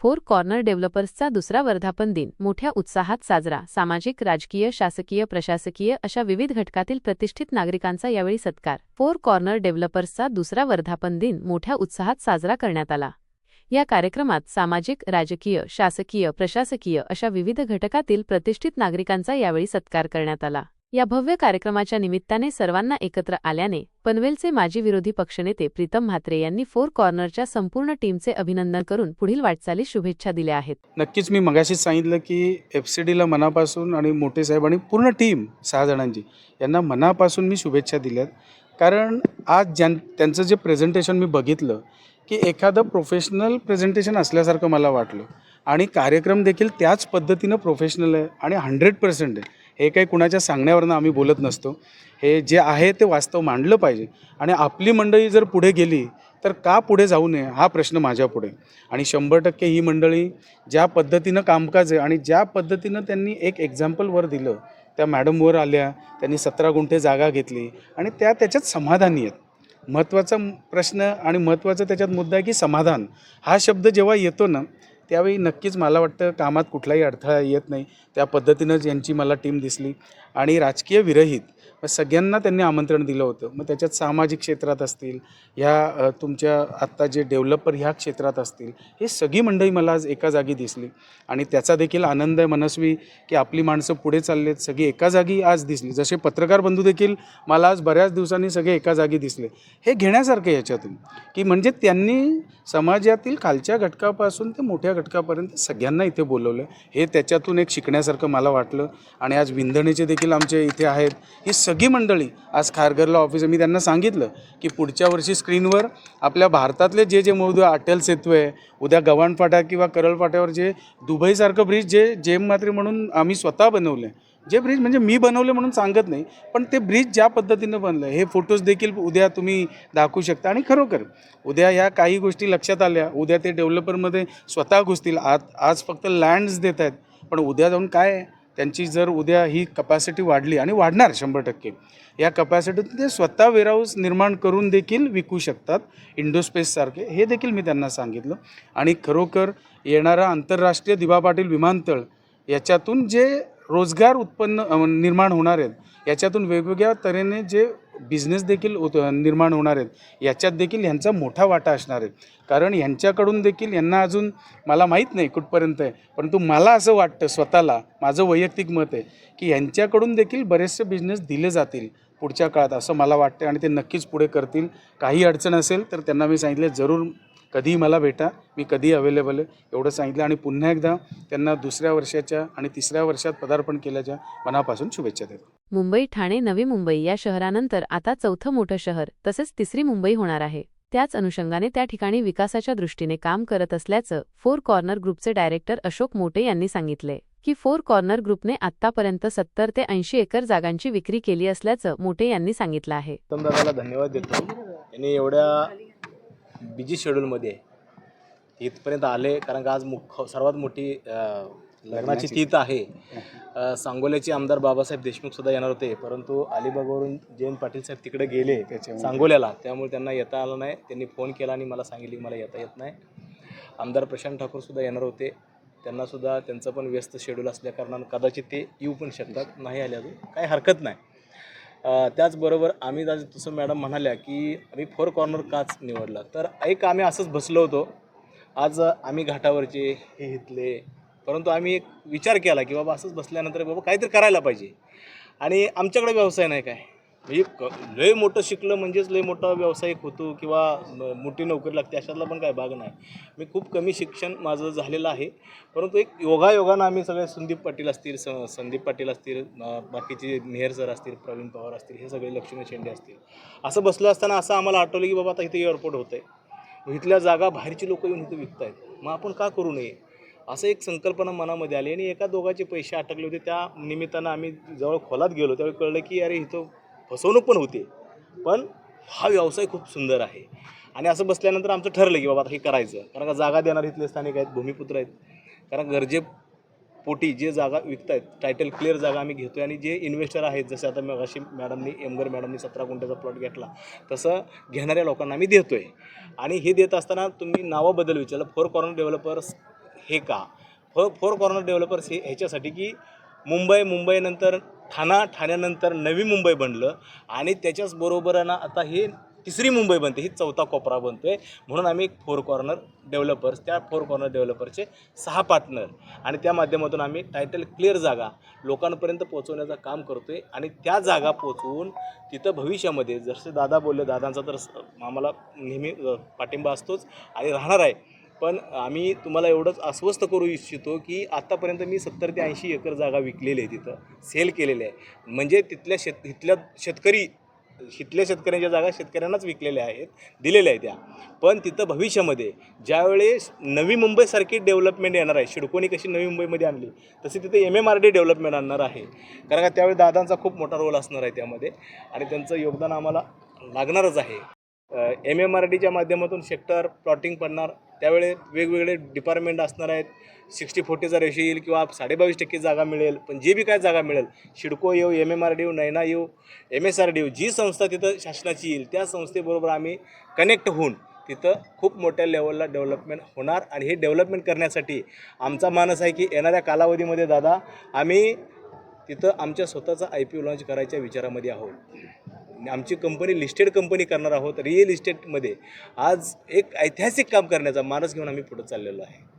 Four corner डेव्हलपर्सचा दुसरा वर्धापन दिन मोठ्या उत्साहात साजरा. सामाजिक राजकीय शासकीय प्रशासकीय अशा विविध घटकातील प्रतिष्ठित नागरिकांचा यावेळी सत्कार. फोर कॉर्नर डेव्हलपर्सचा दुसरा वर्धापन दिन मोठ्या उत्साहात साजरा करण्यात आला. या कार्यक्रमात सामाजिक राजकीय शासकीय प्रशासकीय अशा विविध घटकातील प्रतिष्ठित नागरिकांचा यावेळी सत्कार करण्यात आला. या भव्य कार्यक्रमाच्या निमित्ताने सर्वांना एकत्र आल्याने पनवेलचे माजी विरोधी पक्षनेते प्रीतम म्हात्रे यांनी फोर कॉर्नरच्या संपूर्ण टीमचे अभिनंदन करून पुढील वाटचाली शुभेच्छा दिल्या आहेत. नक्कीच मी मगाशीच सांगितलं की एफ सी डीला मनापासून आणि मोठे साहेब आणि पूर्ण टीम सहा जणांची यांना मनापासून मी शुभेच्छा दिल्यात. कारण आज ज्यां त्यांचं जे प्रेझेंटेशन मी बघितलं की एखादं प्रोफेशनल प्रेझेंटेशन असल्यासारखं मला वाटलं. आणि कार्यक्रम देखील त्याच पद्धतीनं प्रोफेशनल आहे आणि हंड्रेड पर्सेंट आहे. हे काही कुणाच्या सांगण्यावरनं आम्ही बोलत नसतो. हे जे आहे ते वास्तव मांडलं पाहिजे. आणि आपली मंडळी जर पुढे गेली तर का पुढे जाऊ नये हा प्रश्न माझ्या पुढे. आणि शंभर टक्के ही मंडळी ज्या पद्धतीनं कामकाज आहे आणि ज्या पद्धतीनं त्यांनी एक एक्झाम्पल वर दिलं त्या मॅडमवर आल्या त्यांनी सतरा गुंठे जागा घेतली आणि त्या त्याच्यात समाधानी आहेत. महत्त्वाचा प्रश्न आणि महत्त्वाचा त्याच्यात मुद्दा आहे की समाधान. हा शब्द जेव्हा येतो ना त्यावेळी नक्कीच मला वाटतं कामात कुठलाही अडथळा येत नाही. त्या पद्धतीनंच यांची मला टीम दिसली. आणि राजकीय विरहित मग सगळ्यांना त्यांनी आमंत्रण दिलं होतं. मग त्याच्यात सामाजिक क्षेत्रात असतील ह्या तुमच्या आत्ता जे डेव्हलपर ह्या क्षेत्रात असतील हे सगळी मंडळी मला आज एका जागी दिसली. आणि त्याचा देखील आनंद आहे मनस्वी की आपली माणसं पुढे चाललेत सगळी एका जागी आज दिसली. जसे पत्रकार बंधू देखील मला आज बऱ्याच दिवसांनी सगळे एका जागी दिसले. हे घेण्यासारखं याच्यातून की म्हणजे त्यांनी समाजातील खालच्या घटकापासून ते मोठ्या घटकापर्यंत सगळ्यांना इथे बोलवलं. हे त्याच्यातून एक शिकण्यासारखं मला वाटलं. आणि आज विंधणीचे देखील आमचे इथे आहेत. ही सगळी मंडळी आज खारघरला ऑफिस मी त्यांना सांगितलं की पुढच्या वर्षी स्क्रीनवर आपल्या भारतातले जे जे मौदू अटल सेतू आहे उद्या गव्हाणफाटा किंवा करळफाट्यावर जे दुबईसारखं ब्रिज जे जेम मात्री म्हणून आम्ही स्वतः बनवले जे ब्रिज म्हणजे मी बनवले म्हणून सांगत नाही पण ते ब्रिज ज्या पद्धतीनं बनलं हे फोटोज देखील उद्या तुम्ही दाखवू शकता. आणि खरोखर उद्या ह्या काही गोष्टी लक्षात आल्या उद्या ते डेव्हलपरमध्ये स्वतः घुसतील आज आज फक्त लँड्स देत आहेत पण उद्या जाऊन काय त्यांची जर उद्या ही कपॅसिटी वाढली आणि वाढणार शंभर टक्के या कपॅसिटीतून ते स्वतः वेअरहाऊस निर्माण करून देखील विकू शकतात इंडोस्पेससारखे हे देखील मी त्यांना सांगितलं. आणि खरोखर येणारा आंतरराष्ट्रीय दिवा पाटील विमानतळ याच्यातून जे रोजगार उत्पन्न निर्माण होणार आहेत. याच्यातून वेगवेगळ्या तऱ्हेने जे बिझनेस देखील उत निर्माण होणार आहेत याच्यात देखील ह्यांचा मोठा वाटा असणार आहे. कारण ह्यांच्याकडून देखील यांना अजून मला माहीत नाही कुठपर्यंत आहे परंतु मला असं वाटतं स्वतःला माझं वैयक्तिक मत आहे की यांच्याकडून देखील बरेचसे बिझनेस दिले जातील पुढच्या काळात असं मला वाटतं आणि ते नक्कीच पुढे करतील. काही अडचण असेल तर त्यांना मी सांगितले जरूर कधीही मला भेटा मी कधीही अवेलेबल आहे. एवढं सांगितलं आणि पुन्हा एकदा त्यांना दुसऱ्या वर्षाच्या आणि तिसऱ्या वर्षात पदार्पण केल्याच्या मनापासून शुभेच्छा देतो. मुंबई ठाणे नवी मुंबई या शहरानंतर आता चौथं मोठं शहर तसेच तिसरी मुंबई होणार आहे. त्याच अनुषंगाने त्या ठिकाणी विकासाच्या दृष्टीने काम करत असल्याचं फोर कॉर्नर ग्रुपचे डायरेक्टर अशोक मोटे यांनी सांगितले की फोर कॉर्नर ग्रुपने आत्तापर्यंत सत्तर ते ऐंशी एकर जागांची विक्री केली असल्याचं मोटे यांनी सांगितलं आहे. उत्तम दादाला धन्यवाद देतो. यांनी एवढ्या बिजी शेड्यूलमध्ये इथपर्यंत आले कारण का आज मुख सर्वात मोठी लग्नाची तीत आहे. सांगोल्याचे आमदार बाबासाहेब देशमुख सुद्धा येणार होते परंतु अलिबागवरून जयंत पाटील साहेब तिकडे गेले सांगोल्याला. त्यामुळे त्यांना येता आलं नाही. त्यांनी फोन केला आणि मला सांगितले की मला येता येत नाही. आमदार प्रशांत ठाकूर सुद्धा येणार होते. त्यांना सुद्धा त्यांचं पण व्यस्त शेड्यूल असल्या कारणानं कदाचित ते येऊ पण शकतात. नाही आले अजून. काही हरकत नाही. त्याचबरोबर आम्ही आज तसं मॅडम म्हणाल्या की आम्ही फोर कॉर्नर काच निवडला. तर एक आम्ही असंच बसलो होतो. आज आम्ही घाटावरचे हे घेतले. परंतु आम्ही एक विचार केला की बाबा असंच बसल्यानंतर बाबा काहीतरी करायला पाहिजे. आणि आमच्याकडे व्यवसाय नाही काय. म्हणजे क लय मोठं शिकलं म्हणजेच लय मोठा व्यावसायिक होतो किंवा मोठी नोकरी लागते अशातला पण काय भाग नाही. मी खूप कमी शिक्षण माझं झालेलं आहे. परंतु एक योगायोगानं आम्ही सगळे संदीप पाटील असतील स संदीप पाटील असतील बाकीचे मेहर सर असतील प्रवीण पवार असतील हे सगळे लक्ष्मी शेंडे असतील. असं बसलं असताना असं आम्हाला आठवलं की बाबा आता इथे एअरपोर्ट होतं आहे इथल्या जागा बाहेरची लोक येऊन इथे आहेत मग आपण का करू नये? असं एक संकल्पना मनामध्ये आली आणि एका दोघाचे पैसे अटकले होते. त्या निमित्तानं आम्ही जवळ खोलात गेलो त्यावेळी कळलं की अरे इथं फसवणूक पण होते. पण हा व्यवसाय खूप सुंदर आहे. आणि असं बसल्यानंतर आमचं ठरलं की बाबा आता हे करायचं. कारण का जागा देणार इथले स्थानिक आहेत भूमिपुत्र आहेत. कारण गरजे पोटी जे जागा विकतायत टायटल क्लिअर जागा आम्ही घेतोय. आणि जे इन्व्हेस्टर आहेत जसे आता मगाशी मॅडमनी एमगर मॅडमनी सतरा गुंठ्याचा प्लॉट घेतला. तसं घेणाऱ्या लोकांना आम्ही देतो आहे आणि हे देत असताना तुम्ही नावाबद्दल विचारलं. फोर कॉर्नर डेव्हलपर्स हे का? फोर फोर कॉर्नर डेव्हलपर्स हे ह्याच्यासाठी की मुंबई मुंबईनंतर ठाणा ठाण्यानंतर नवी मुंबई बनलं आणि त्याच्याचबरोबरनं आता हे तिसरी मुंबई बनते ही चौथा कोपरा बनतो आहे म्हणून आम्ही एक फोर कॉर्नर डेव्हलपर्स त्या फोर कॉर्नर डेव्हलपरचे सहा पार्टनर आणि त्या माध्यमातून आम्ही टायटल क्लिअर जागा लोकांपर्यंत पोहोचवण्याचं काम करतो आहे आणि त्या जागा पोचवून तिथं भविष्यामध्ये जसे दादा बोलले दादांचा तर स- आम्हाला नेहमी पाठिंबा असतोच आणि राहणार आहे. पण आम्ही तुम्हाला एवढंच आश्वस्त करू इच्छितो की आत्तापर्यंत मी सत्तर ते ऐंशी एकर जागा विकलेली आहे तिथं सेल केलेली आहे. म्हणजे तिथल्या शेत तिथल्या शेतकरी तिथल्या शेतकऱ्यांच्या जागा शेतकऱ्यांनाच विकलेल्या आहेत दिलेल्या आहेत त्या. पण तिथं भविष्यामध्ये ज्यावेळेस नवी मुंबईसारखी डेव्हलपमेंट येणार आहे शिडकोनी कशी नवी मुंबईमध्ये आणली तशी तिथे M M R D development आणणार आहे. कारण का त्यावेळी दादांचा खूप मोठा रोल असणार आहे त्यामध्ये आणि त्यांचं योगदान आम्हाला लागणारच आहे. एम एम आर डीच्या माध्यमातून सेक्टर प्लॉटिंग पडणार त्यावेळेस वेगवेगळे डिपार्टमेंट असणार आहेत. सिक्स्टी फोर्टीचा रेशो येईल किंवा साडेबावीस टक्के जागा मिळेल. पण जे बी काय जागा मिळेल शिडको येऊ एम एम आर डी येऊ नैना येऊ एम एस आर डी येऊ जी संस्था तिथं शासनाची येईल त्या संस्थेबरोबर आम्ही कनेक्ट होऊन तिथं खूप मोठ्या लेवलला डेव्हलपमेंट होणार आणि हे डेव्हलपमेंट करण्यासाठी आमचा मानस आहे की येणाऱ्या कालावधीमध्ये दादा आम्ही तिथं आमच्या स्वतःचा आय पी ओ लॉन्च करायच्या विचारामध्ये आहोत. आमची कंपनी लिस्टेड कंपनी करणार आहोत रिअल इस्टेटमध्ये आज एक ऐतिहासिक काम करण्याचा मानस घेऊन आम्ही पुढे चाललेलो आहे.